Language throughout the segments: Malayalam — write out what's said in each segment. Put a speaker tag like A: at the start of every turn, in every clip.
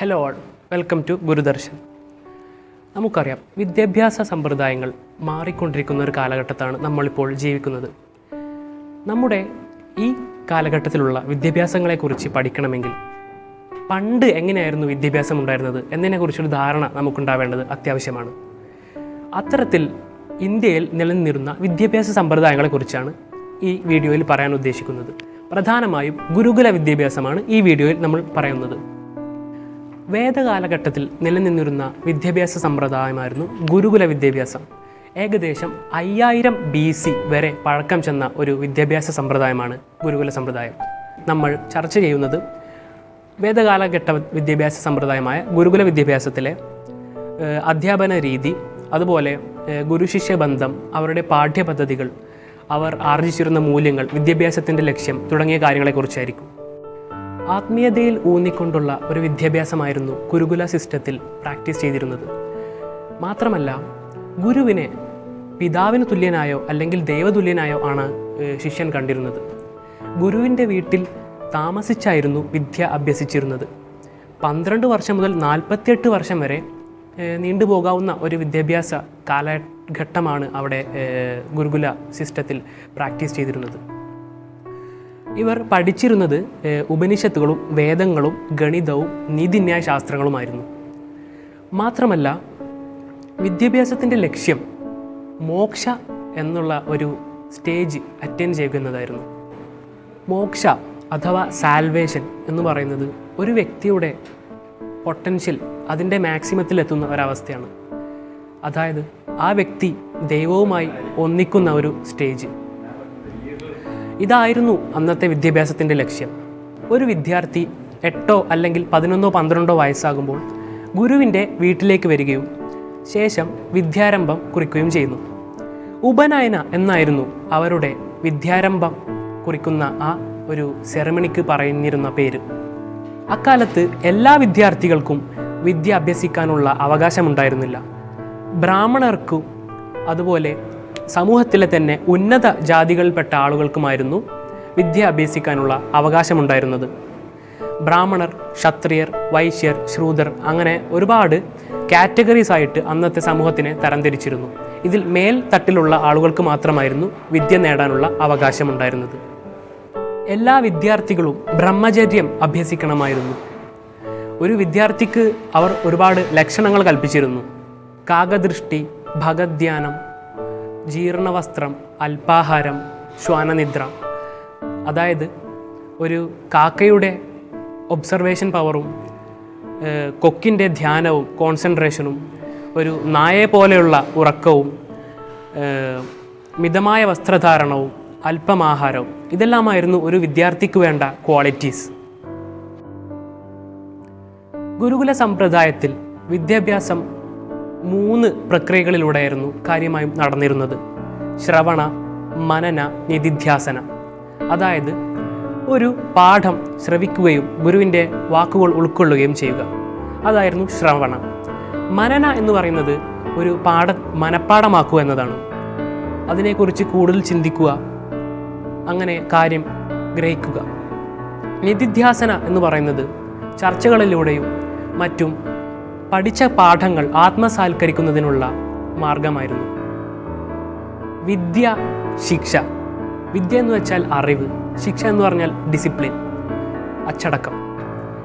A: Hello all welcome to Gurudarshan നമുക്കറിയാം വിദ്യാഭ്യാസ സമ്പ്രദായങ്ങൾ മാറിക്കൊണ്ടിരിക്കുന്ന ഒരു കാലഘട്ടത്താണ് നമ്മളിപ്പോൾ ജീവിക്കുന്നത്. നമ്മുടെ ഈ കാലഘട്ടത്തിലുള്ള വിദ്യാഭ്യാസങ്ങളെക്കുറിച്ച് പഠിക്കണമെങ്കിൽ പണ്ട് എങ്ങനെയായിരുന്നു വിദ്യാഭ്യാസം ഉണ്ടായിരുന്നത് എന്നതിനെക്കുറിച്ചൊരു ധാരണ നമുക്കുണ്ടാവേണ്ടത് അത്യാവശ്യമാണ്. അത്തരത്തിൽ ഇന്ത്യയിൽ നിലനിന്നിരുന്ന വിദ്യാഭ്യാസ സമ്പ്രദായങ്ങളെക്കുറിച്ചാണ് ഈ വീഡിയോയിൽ പറയാൻ ഉദ്ദേശിക്കുന്നത്. പ്രധാനമായും ഗുരുകുല വിദ്യാഭ്യാസമാണ് ഈ വീഡിയോയിൽ നമ്മൾ പറയുന്നത്. വേദകാലഘട്ടത്തിൽ നിലനിന്നിരുന്ന വിദ്യാഭ്യാസ സമ്പ്രദായമായിരുന്നു ഗുരുകുല വിദ്യാഭ്യാസം. ഏകദേശം അയ്യായിരം ബി സി വരെ പഴക്കം ചെന്ന ഒരു വിദ്യാഭ്യാസ സമ്പ്രദായമാണ് ഗുരുകുല സമ്പ്രദായം. നമ്മൾ ചർച്ച ചെയ്യുന്നത് വേദകാലഘട്ട വിദ്യാഭ്യാസ സമ്പ്രദായമായ ഗുരുകുല വിദ്യാഭ്യാസത്തിലെ അധ്യാപന രീതി അതുപോലെ ഗുരുശിഷ്യ ബന്ധം അവരുടെ പാഠ്യപദ്ധതികൾ അവർ ആർജിച്ചിരുന്ന മൂല്യങ്ങൾ വിദ്യാഭ്യാസത്തിന്റെ ലക്ഷ്യം തുടങ്ങിയ കാര്യങ്ങളെക്കുറിച്ചായിരിക്കും. ആത്മീയതയിൽ ഊന്നിക്കൊണ്ടുള്ള ഒരു വിദ്യാഭ്യാസമായിരുന്നു ഗുരുകുല സിസ്റ്റത്തിൽ പ്രാക്ടീസ് ചെയ്തിരുന്നത്. മാത്രമല്ല ഗുരുവിനെ പിതാവിന് തുല്യനായോ അല്ലെങ്കിൽ ദൈവതുല്യനായോ ആണ് ശിഷ്യൻ കണ്ടിരുന്നത്. ഗുരുവിന്റെ വീട്ടിൽ താമസിച്ചായിരുന്നു വിദ്യ അഭ്യസിച്ചിരുന്നത്. പന്ത്രണ്ട് വർഷം മുതൽ നാൽപ്പത്തിയെട്ട് വർഷം വരെ നീണ്ടുപോകാവുന്ന ഒരു വിദ്യാഭ്യാസ കാലഘട്ടമാണ് അവിടെ ഗുരുകുല സിസ്റ്റത്തിൽ പ്രാക്ടീസ് ചെയ്തിരുന്നത്. ഇവർ പഠിച്ചിരുന്നത് ഉപനിഷത്തുകളും വേദങ്ങളും ഗണിതവും നീതിന്യായ ശാസ്ത്രങ്ങളുമായിരുന്നു. മാത്രമല്ല വിദ്യാഭ്യാസത്തിന്റെ ലക്ഷ്യം മോക്ഷ എന്നുള്ള ഒരു സ്റ്റേജ് അറ്റൻഡ് ചെയ്യുന്നതായിരുന്നു. മോക്ഷ അഥവാ സാൽവേഷൻ എന്ന് പറയുന്നത് ഒരു വ്യക്തിയുടെ പൊട്ടൻഷ്യൽ അതിന്റെ മാക്സിമത്തിലെത്തുന്ന ഒരവസ്ഥയാണ്. അതായത് ആ വ്യക്തി ദൈവവുമായി ഒന്നിക്കുന്ന ഒരു സ്റ്റേജ്. ഇതായിരുന്നു അന്നത്തെ വിദ്യാഭ്യാസത്തിന്റെ ലക്ഷ്യം. ഒരു വിദ്യാർത്ഥി എട്ടോ അല്ലെങ്കിൽ പതിനൊന്നോ പന്ത്രണ്ടോ വയസ്സാകുമ്പോൾ ഗുരുവിന്റെ വീട്ടിലേക്ക് വരികയും ശേഷം വിദ്യാരംഭം കുറിക്കുകയും ചെയ്യുന്നു. ഉപനയന എന്നായിരുന്നു അവരുടെ വിദ്യാരംഭം കുറിക്കുന്ന ആ ഒരു സെറമണിക്ക് പറഞ്ഞിരുന്ന പേര്. അക്കാലത്ത് എല്ലാ വിദ്യാർത്ഥികൾക്കും വിദ്യ അഭ്യസിക്കാനുള്ള അവകാശമുണ്ടായിരുന്നില്ല. ബ്രാഹ്മണർക്കും അതുപോലെ സമൂഹത്തിലെ തന്നെ ഉന്നത ജാതികളിൽപ്പെട്ട ആളുകൾക്കുമായിരുന്നു വിദ്യ അഭ്യസിക്കാനുള്ള അവകാശമുണ്ടായിരുന്നത്. ബ്രാഹ്മണർ ക്ഷത്രിയർ വൈശ്യർ ശ്രൂതർ അങ്ങനെ ഒരുപാട് കാറ്റഗറീസ് ആയിട്ട് അന്നത്തെ സമൂഹത്തിനെ തരംതിരിച്ചിരുന്നു. ഇതിൽ മേൽ തട്ടിലുള്ള ആളുകൾക്ക് മാത്രമായിരുന്നു വിദ്യ നേടാനുള്ള അവകാശമുണ്ടായിരുന്നത്. എല്ലാ വിദ്യാർത്ഥികളും ബ്രഹ്മചര്യം അഭ്യസിക്കണമായിരുന്നു. ഒരു വിദ്യാർത്ഥിക്ക് അവർ ഒരുപാട് ലക്ഷണങ്ങൾ കൽപ്പിച്ചിരുന്നു. കാകദൃഷ്ടി ഭഗധ്യാനം ജീർണവസ്ത്രം അല്പാഹാരം ശ്വാനനിദ്ര. അതായത് ഒരു കാക്കയുടെ ഒബ്സർവേഷൻ പവറും കൊക്കിന്റെ ധ്യാനവും കോൺസെൻട്രേഷനും ഒരു നായയെ പോലെയുള്ള ഉറക്കവും മിതമായ വസ്ത്രധാരണവും അല്പമാഹാരവും ഇതെല്ലാമായിരുന്നു ഒരു വിദ്യാർത്ഥിക്ക് വേണ്ട ക്വാളിറ്റീസ് ഗുരുകുല സമ്പ്രദായത്തിൽ വിദ്യാഭ്യാസം മൂന്ന് പ്രക്രിയകളിലൂടെയായിരുന്നു കാര്യമായും നടന്നിരുന്നത്. ശ്രവണ മനന നിധിധ്യാസന. അതായത് ഒരു പാഠം ശ്രവിക്കുകയും ഗുരുവിന്റെ വാക്കുകൾ ഉൾക്കൊള്ളുകയും ചെയ്യുക. അതായിരുന്നു ശ്രവണ. മനന എന്ന് പറയുന്നത് ഒരു പാഠ മനപ്പാഠമാക്കുക എന്നതാണ്. അതിനെക്കുറിച്ച് കൂടുതൽ ചിന്തിക്കുക അങ്ങനെ കാര്യം ഗ്രഹിക്കുക. നിധിധ്യാസന എന്ന് പറയുന്നത് ചർച്ചകളിലൂടെയും മറ്റും പഠിച്ച പാഠങ്ങൾ ആത്മസാൽക്കരിക്കുന്നതിനുള്ള മാർഗമായിരുന്നു. വിദ്യ ശിക്ഷ. വിദ്യ എന്ന് വെച്ചാൽ അറിവ് ശിക്ഷ എന്ന് പറഞ്ഞാൽ ഡിസിപ്ലിൻ അച്ചടക്കം.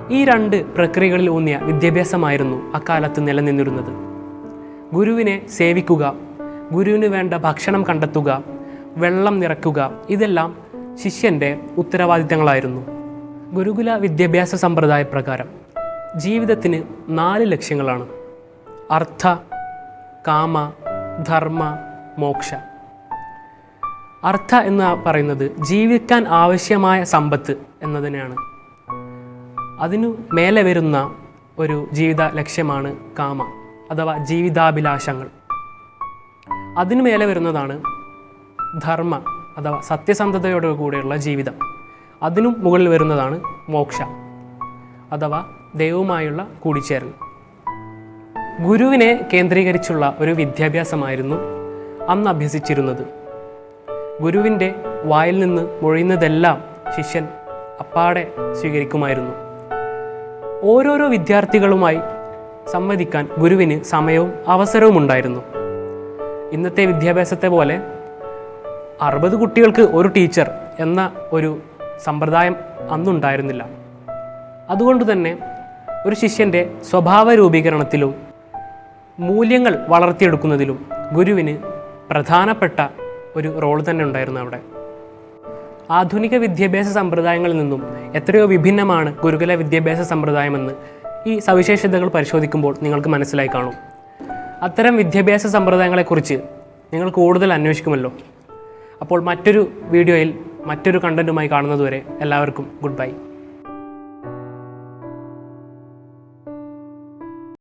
A: ഈ രണ്ട് പ്രക്രിയകളിൽ ഊന്നിയ വിദ്യാഭ്യാസമായിരുന്നു അക്കാലത്ത് നിലനിന്നിരുന്നത്. ഗുരുവിനെ സേവിക്കുക ഗുരുവിന് വേണ്ട ഭക്ഷണം കണ്ടെത്തുക വെള്ളം നിറയ്ക്കുക ഇതെല്ലാം ശിഷ്യന്റെ ഉത്തരവാദിത്തങ്ങളായിരുന്നു. ഗുരുകുല വിദ്യാഭ്യാസ സമ്പ്രദായ പ്രകാരം ജീവിതത്തിന് നാല് ലക്ഷ്യങ്ങളാണ്. അർത്ഥ കാമ ധർമ്മ മോക്ഷ. അർത്ഥ എന്ന് പറയുന്നത് ജീവിക്കാൻ ആവശ്യമായ സമ്പത്ത് എന്നതിനെയാണ്. അതിനു മേലെ വരുന്ന ഒരു ജീവിത ലക്ഷ്യമാണ് കാമ അഥവാ ജീവിതാഭിലാഷങ്ങൾ. അതിനു മേലെ വരുന്നതാണ് ധർമ്മ അഥവാ സത്യസന്ധതയോട് കൂടെയുള്ള ജീവിതം. അതിനും മുകളിൽ വരുന്നതാണ് മോക്ഷ അഥവാ ദൈവവുമായുള്ള കൂടിച്ചേരൽ. ഗുരുവിനെ കേന്ദ്രീകരിച്ചുള്ള ഒരു വിദ്യാഭ്യാസമായിരുന്നു അന്ന് അഭ്യസിച്ചിരുന്നത്. ഗുരുവിന്റെ വായിൽ നിന്ന് മൊഴിയുന്നതെല്ലാം ശിഷ്യൻ അപ്പാടെ സ്വീകരിക്കുമായിരുന്നു. ഓരോരോ വിദ്യാർത്ഥികളുമായി സംവദിക്കാൻ ഗുരുവിന് സമയവും അവസരവും ഉണ്ടായിരുന്നു. ഇന്നത്തെ വിദ്യാഭ്യാസത്തെ പോലെ അറുപത് കുട്ടികൾക്ക് ഒരു ടീച്ചർ എന്ന ഒരു സമ്പ്രദായം അന്നുണ്ടായിരുന്നില്ല. അതുകൊണ്ട് തന്നെ ഒരു ശിഷ്യന്റെ സ്വഭാവ രൂപീകരണത്തിലും മൂല്യങ്ങൾ വളർത്തിയെടുക്കുന്നതിലും ഗുരുവിന് പ്രധാനപ്പെട്ട ഒരു റോൾ തന്നെ ഉണ്ടായിരുന്നു അവിടെ. ആധുനിക വിദ്യാഭ്യാസ സമ്പ്രദായങ്ങളിൽ നിന്നും എത്രയോ വിഭിന്നമാണ് ഗുരുകുല വിദ്യാഭ്യാസ സമ്പ്രദായമെന്ന് ഈ സവിശേഷതകൾ പരിശോധിക്കുമ്പോൾ നിങ്ങൾക്ക് മനസ്സിലായി കാണും. അത്തരം വിദ്യാഭ്യാസ സമ്പ്രദായങ്ങളെക്കുറിച്ച് നിങ്ങൾ കൂടുതൽ അന്വേഷിക്കുമല്ലോ. അപ്പോൾ മറ്റൊരു വീഡിയോയിൽ മറ്റൊരു കണ്ടന്റുമായി കാണുന്നതുവരെ എല്ലാവർക്കും ഗുഡ് ബൈ